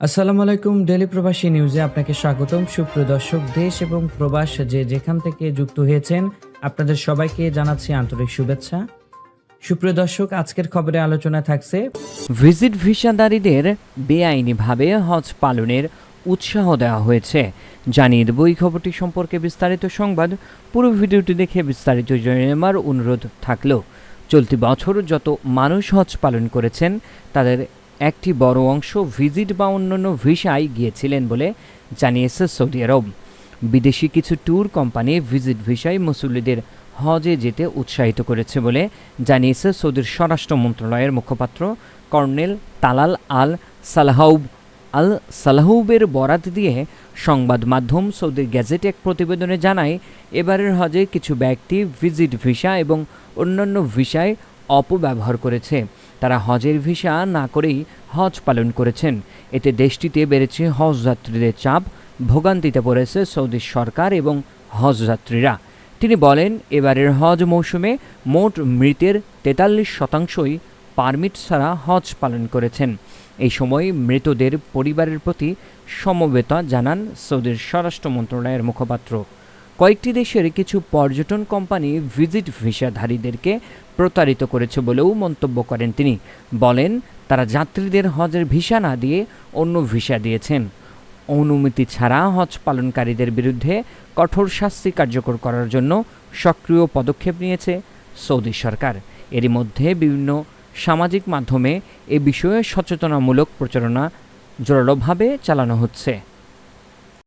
আসসালামু আলাইকুম ডেলি প্রবাসী নিউজে আপনাকে স্বাগতম। সুপ্রিয় দর্শক, দেশ এবং প্রবাস যে যেখান থেকে যুক্ত হয়েছেন, আপনাদের সবাইকে জানাচ্ছি আন্তরিক শুভেচ্ছা। সুপ্রিয় দর্শক, আজকের খবরে আলোচনা থাকছে ভিজিট ভিসাদারীদের বেআইনিভাবে হজ পালনের উৎসাহ দেওয়া হয়েছে। জানিয়ে দেব এই খবরটি সম্পর্কে বিস্তারিত সংবাদ। পুরো ভিডিওটি দেখে বিস্তারিত জেনে নেওয়ার অনুরোধ থাকল। চলতি বছর যত মানুষ হজ পালন করেছেন, তাদের একটি বড় অংশ ভিজিট বা অন্যান্য ভিসায় গিয়েছিলেন বলে জানিয়েছে সৌদি আরব। বিদেশি কিছু ট্যুর কোম্পানি ভিজিট ভিসায় মুসল্লিদের হজে যেতে উৎসাহিত করেছে বলে জানিয়েছে সৌদির স্বরাষ্ট্র মন্ত্রণালয়ের মুখপাত্র কর্নেল তালাল আল সালাহাউব। আল সালাহুবের বরাত দিয়ে সংবাদ মাধ্যম সৌদির গ্যাজেটে এক প্রতিবেদনে জানায়, এবারের হজে কিছু ব্যক্তি ভিজিট ভিসা এবং অন্যান্য ভিসায় অপব্যবহার করেছে। তারা হজের ভিসা না করেই হজ পালন করেছেন। এতে দেশটিতে বেড়েছে হজ যাত্রীদের চাপ, ভোগান্তিতে পড়েছে সৌদি সরকার এবং হজ যাত্রীরা। তিনি বলেন, এবারের হজ মৌসুমে মোট মৃতের তেতাল্লিশ শতাংশই পারমিট ছাড়া হজ পালন করেছেন। এই সময় মৃতদের পরিবারের প্রতি সমবেতা জানান সৌদির স্বরাষ্ট্র মন্ত্রণালয়ের মুখপাত্র। কয়েকটি দেশের কিছু পর্যটন কোম্পানি ভিজিট ভিসাধারীদেরকে প্রতারিত করেছে বলেও মন্তব্য করেন তিনি। বলেন, তারা যাত্রীদের হজের ভিসা না দিয়ে অন্য ভিসা দিয়েছেন। অনুমতি ছাড়া হজ পালনকারীদের বিরুদ্ধে কঠোর শাস্তি কার্যকর করার জন্য সক্রিয় পদক্ষেপ নিয়েছে সৌদি সরকার। এরই মধ্যে বিভিন্ন সামাজিক মাধ্যমে এ বিষয়ে সচেতনামূলক প্রচারণা জোরালোভাবে চালানো হচ্ছে।